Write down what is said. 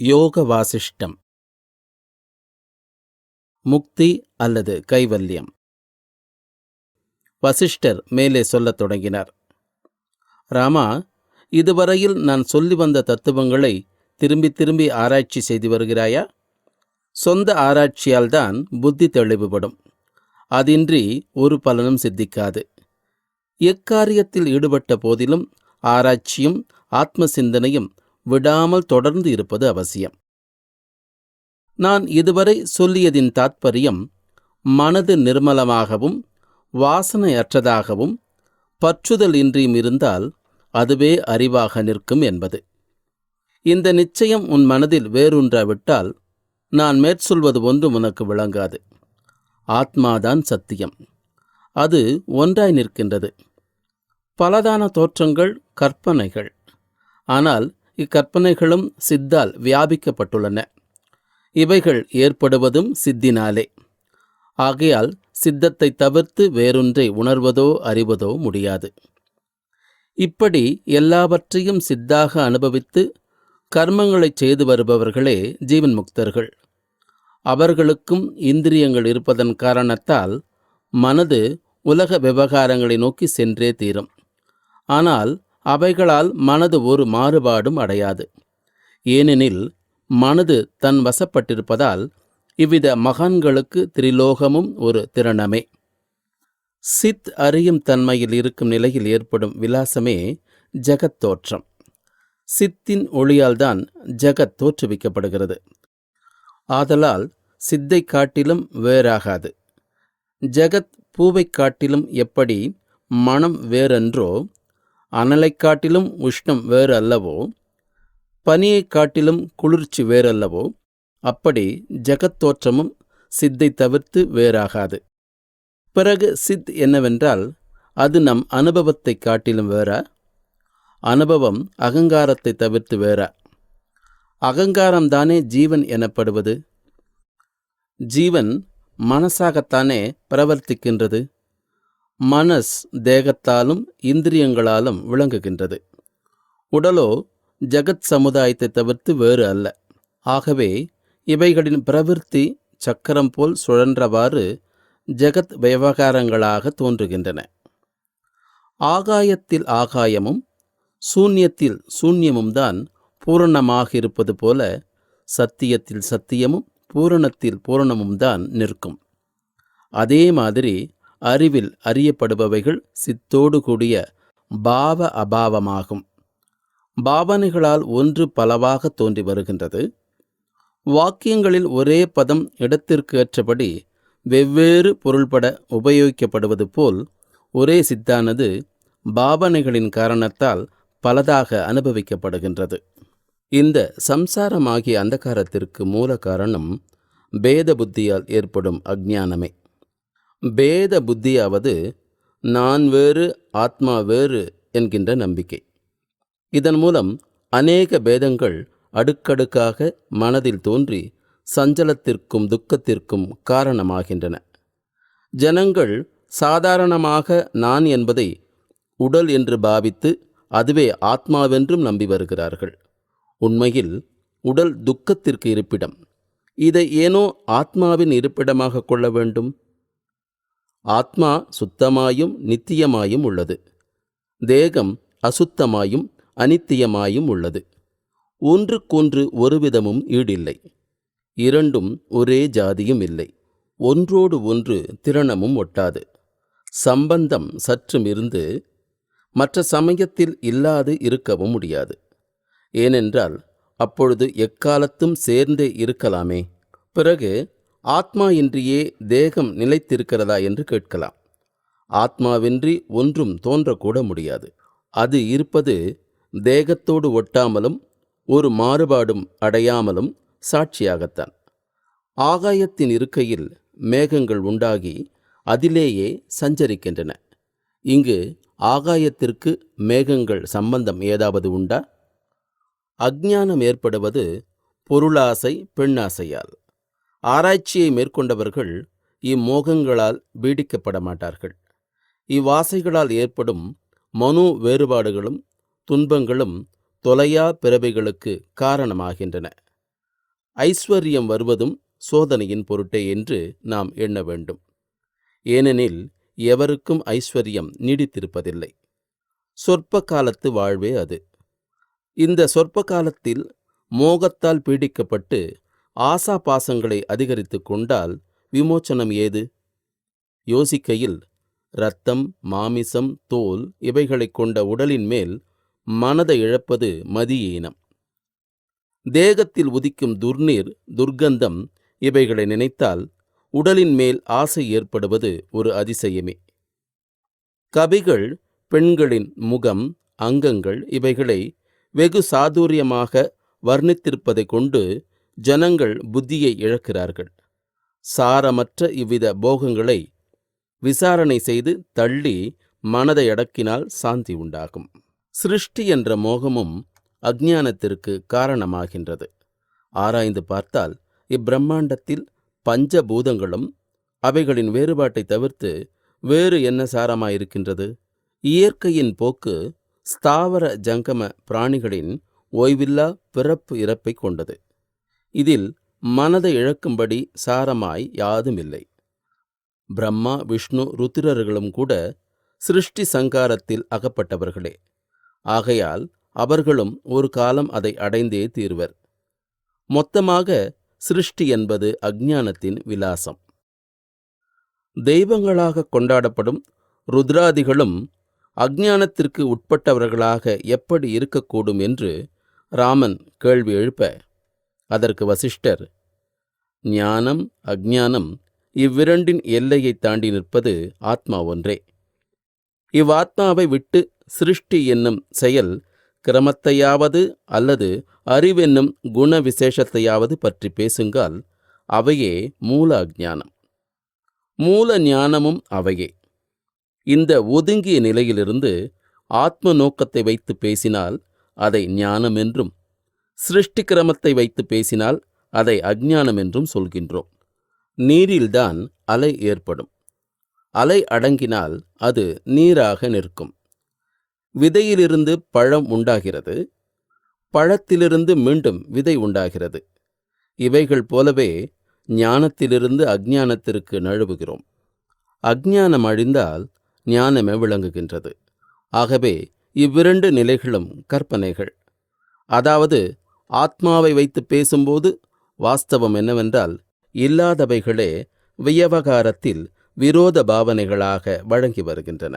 யோக வாசிஷ்டம் முக்தி அல்லது கைவல்யம். வசிஷ்டர் மேலே சொல்லத் தொடங்கினார். ராமா இதுவரையில் நான் சொல்லி வந்த தத்துவங்களை திரும்பி திரும்பி ஆராய்ச்சி செய்து வருகிறாயா? சொந்த ஆராய்ச்சியால்தான் புத்தி தெளிவுபடும். அதின்றி ஒரு பலனும் சித்திக்காது. எக்காரியத்தில் ஈடுபட்ட போதிலும் ஆராய்ச்சியும் ஆத்ம சிந்தனையும் விடாமல் தொடர்ந்து இருப்பது அவசியம். நான் இதுவரை சொல்லியதின் தாத்பரியம் மனது நிர்மலமாகவும் வாசனையற்றதாகவும் பற்றுதல் இன்றியும் இருந்தால் அதுவே அறிவாக நிற்கும் என்பது. இந்த நிச்சயம் உன் மனதில் வேரூன்றாவிட்டால் நான் மேற்சொல்வது ஒன்றும் உனக்கு விளங்காது. ஆத்மாதான் சத்தியம். அது ஒன்றாய் நிற்கின்றது. பலதான தோற்றங்கள் கற்பனைகள். ஆனால் இக்கற்பனைகளும் சித்தால் வியாபிக்கப்பட்டுள்ளன. இவைகள் ஏற்படுவதும் சித்தினாலே. ஆகையால் சித்தத்தை தவிர்த்து வேறொன்றை உணர்வதோ அறிவதோ முடியாது. இப்படி எல்லாவற்றையும் சித்தாக அனுபவித்து கர்மங்களைச் செய்து வருபவர்களே ஜீவன் முக்தர்கள். அவர்களுக்கும் இந்திரியங்கள் இருப்பதன் காரணத்தால் மனது உலக விவகாரங்களை நோக்கி சென்றே தீரும். ஆனால் அவைகளால் மனது ஒரு மாறுபாடும் அடையாது. ஏனெனில் மனது தன் வசப்பட்டிருப்பதால் இவ்வித மகான்களுக்கு திரிலோகமும் ஒரு திறனமே. சித் அறியும் தன்மையில் இருக்கும் நிலையில் ஏற்படும் விலாசமே ஜகத் தோற்றம். சித்தின் ஒளியால்தான் ஜகத் தோற்றுவிக்கப்படுகிறது. ஆதலால் சித்தை காட்டிலும் வேறாகாது. ஜகத் பூவைக் காட்டிலும் எப்படி மனம் வேறென்றோ அனலைக் காட்டிலும் உஷ்ணம் வேறு அல்லவோ பனியைக் காட்டிலும் குளிர்ச்சி வேறல்லவோ? அப்படி ஜகத் தோற்றமும் சித்தை தவிர்த்து வேறாகாது. பிறகு சித் என்னவென்றால் அது நம் அனுபவத்தை காட்டிலும் வேறா? அனுபவம் அகங்காரத்தை தவிர்த்து வேறா? அகங்காரம்தானே ஜீவன் எனப்படுவது? ஜீவன் மனசாகத்தானே பிரவர்த்திக்கின்றது? மனஸ் தேகத்தாலும் இந்திரியங்களாலும் விளங்குகின்றது. உடலோ ஜகத் சமுதாயத்தை தவிர்த்து வேறு அல்ல. ஆகவே இவைகளின் பிரவிற்த்தி சக்கரம் போல் சுழன்றவாறு ஜெகத் விவகாரங்களாக தோன்றுகின்றன. ஆகாயத்தில் ஆகாயமும் சூன்யத்தில் சூன்யமும் தான் பூரணமாக இருப்பது போல சத்தியத்தில் சத்தியமும் பூரணத்தில் பூரணமும் தான் நிற்கும். அதே மாதிரி அறிவில் அறியப்படுபவைகள் சித்தோடு கூடிய பாவ அபாவமாகும். பாவனைகளால் ஒன்று பலவாக தோன்றி வருகின்றது. வாக்கியங்களில் ஒரே பதம் இடத்திற்கு ஏற்றபடி வெவ்வேறு பொருள்பட உபயோகிக்கப்படுவது போல் ஒரே சித்தானது பாவனைகளின் காரணத்தால் பலதாக அனுபவிக்கப்படுகின்றது. இந்த சம்சாரமாகிய அந்தகாரத்திற்கு மூல காரணம் பேத புத்தியால் ஏற்படும் அஜ்ஞானமே. பேத புத்தியாவது நான் வேறு ஆத்மா வேறு என்கின்ற நம்பிக்கை. இதன் மூலம் அநேக பேதங்கள் அடுக்கடுக்காக மனதில் தோன்றி சஞ்சலத்திற்கும் துக்கத்திற்கும் காரணமாகின்றன. ஜனங்கள் சாதாரணமாக நான் என்பதை உடல் என்று பாவித்து அதுவே ஆத்மாவென்றும் நம்பி வருகிறார்கள். உண்மையில் உடல் துக்கத்திற்கு இருப்பிடம். இதை ஏனோ ஆத்மாவின் இருப்பிடமாக கொள்ள வேண்டும்? ஆத்மா சுத்தமாயும் நித்தியமாயும் உள்ளது. தேகம் அசுத்தமாயும் அனித்தியமாயும் உள்ளது. ஒன்றுக்கொன்று ஒருவிதமும் ஈடில்லை. இரண்டும் ஒரே ஜாதியும் இல்லை. ஒன்றோடு ஒன்று திறனமும் ஒட்டாது. சம்பந்தம் சற்றும் இருந்து மற்ற சமயத்தில் இல்லாது இருக்கவும் முடியாது. ஏனென்றால் அப்பொழுது எக்காலத்தும் சேர்ந்தே இருக்கலாமே. பிறகு ஆத்மா இன்றியே தேகம் நிலைத்திருக்கிறதா என்று கேட்கலாம். ஆத்மாவின்றி ஒன்றும் தோன்றக்கூட முடியாது. அது இருப்பது தேகத்தோடு ஒட்டாமலும் ஒரு மாறுபாடும் அடையாமலும் சாட்சியாகத்தான். ஆகாயத்தின் இருக்கையில் மேகங்கள் உண்டாகி அதிலேயே சஞ்சரிக்கின்றன. இங்கு ஆகாயத்திற்கு மேகங்கள் சம்பந்தம் ஏதாவது உண்டா? அஜ்ஞானம் ஏற்படுவது பொருளாசை பெண்ணாசையால். ஆராய்ச்சியை மேற்கொண்டவர்கள் இம்மோகங்களால் பீடிக்கப்பட மாட்டார்கள் இவ்வாசைகளால் ஏற்படும் மனு வேறுபாடுகளும் துன்பங்களும் தொலையா பிறவைகளுக்கு காரணமாகின்றன. ஐஸ்வர்யம் வருவதும் சோதனையின் பொருட்டே என்று நாம் எண்ண வேண்டும். ஏனெனில் எவருக்கும் ஐஸ்வர்யம் நீடித்திருப்பதில்லை. சொற்ப காலத்து வாழ்வே அது. இந்த சொற்ப காலத்தில் மோகத்தால் பீடிக்கப்பட்டு ஆசா பாசங்களை அதிகரித்து கொண்டால் விமோச்சனம் ஏது? யோசிக்கையில் இரத்தம் மாமிசம் தோல் இவைகளைக் கொண்ட உடலின் மேல் மனதை இழப்பது மதியீனம். தேகத்தில் உதிக்கும் துர்நீர் துர்க்கந்தம் இவைகளை நினைத்தால் உடலின் மேல் ஆசை ஏற்படுவது ஒரு அதிசயமே. கவிகள் பெண்களின் முகம் அங்கங்கள் இவைகளை வெகு சாதுரியமாக வர்ணித்திருப்பதைக் கொண்டு ஜனங்கள் புத்தியை இழக்கிறார்கள். சாரமற்ற இவ்வித போகங்களை விசாரணை செய்து தள்ளி மனதை அடக்கினால் சாந்தி உண்டாகும். சிருஷ்டி என்ற மோகமும் அஜ்ஞானத்திற்கு காரணமாகின்றது. ஆராய்ந்து பார்த்தால் இப்பிரம்மாண்டத்தில் பஞ்சபூதங்களும் அவைகளின் வேறுபாட்டை தவிர்த்து வேறு என்ன சாரமாயிருக்கின்றது? இயற்கையின் போக்கு ஸ்தாவர ஜங்கம பிராணிகளின் ஓய்வில்லா பிறப்பு இறப்பை கொண்டது. இதில் மனதை இழக்கும்படி சாரமாய் யாதுமில்லை. பிரம்மா விஷ்ணு ருத்திரர்களும் கூட சிருஷ்டி சங்காரத்தில் அகப்பட்டவர்களே. ஆகையால் அவர்களும் ஒரு காலம் அதை அடைந்தே தீர்வர். மொத்தமாக சிருஷ்டி என்பது அஞ்ஞானத்தின் விலாசம். தெய்வங்களாக கொண்டாடப்படும் ருத்ராதிகளும் அஞ்ஞானத்திற்கு உட்பட்டவர்களாக எப்படி இருக்கக்கூடும் என்று ராமன் கேள்வி எழுப்ப அதற்கு வசிஷ்டர் ஞானம் அஞ்ஞானம் இவ்விரண்டின் எல்லையை தாண்டி நிற்பது ஆத்மா ஒன்றே. இவ்வாத்மாவை விட்டு சிருஷ்டி என்னும் செயல் கிரமத்தையாவது அல்லது அறிவென்னும் குண விசேஷத்தையாவது பற்றி பேசுங்கால் அவையே மூல அஞ்ஞானம் மூல ஞானமும் அவையே. இந்த ஒதுங்கிய நிலையிலிருந்து ஆத்ம நோக்கத்தை வைத்து பேசினால் அதை ஞானம் என்றும் சிருஷ்டி கிரமத்தை வைத்து பேசினால் அதை அஜ்ஞானம் என்றும் சொல்கின்றோம். நீரில்தான் அலை ஏற்படும். அலை அடங்கினால் அது நீராக நிற்கும். விதையிலிருந்து பழம் உண்டாகிறது. பழத்திலிருந்து மீண்டும் விதை உண்டாகிறது. இவைகள் போலவே ஞானத்திலிருந்து அஜ்ஞானத்திற்கு நழுவுகிறோம். அஜ்ஞானம் அழிந்தால் ஞானமே விளங்குகின்றது. ஆகவே இவ்விரண்டு நிலைகளும் கற்பனைகள். அதாவது ஆத்மாவை வைத்து பேசும்போது வாஸ்தவம் என்னவென்றால் இல்லாதவைகளே வியவகாரத்தில் விரோத பாவனைகளாக வழங்கி வருகின்றன.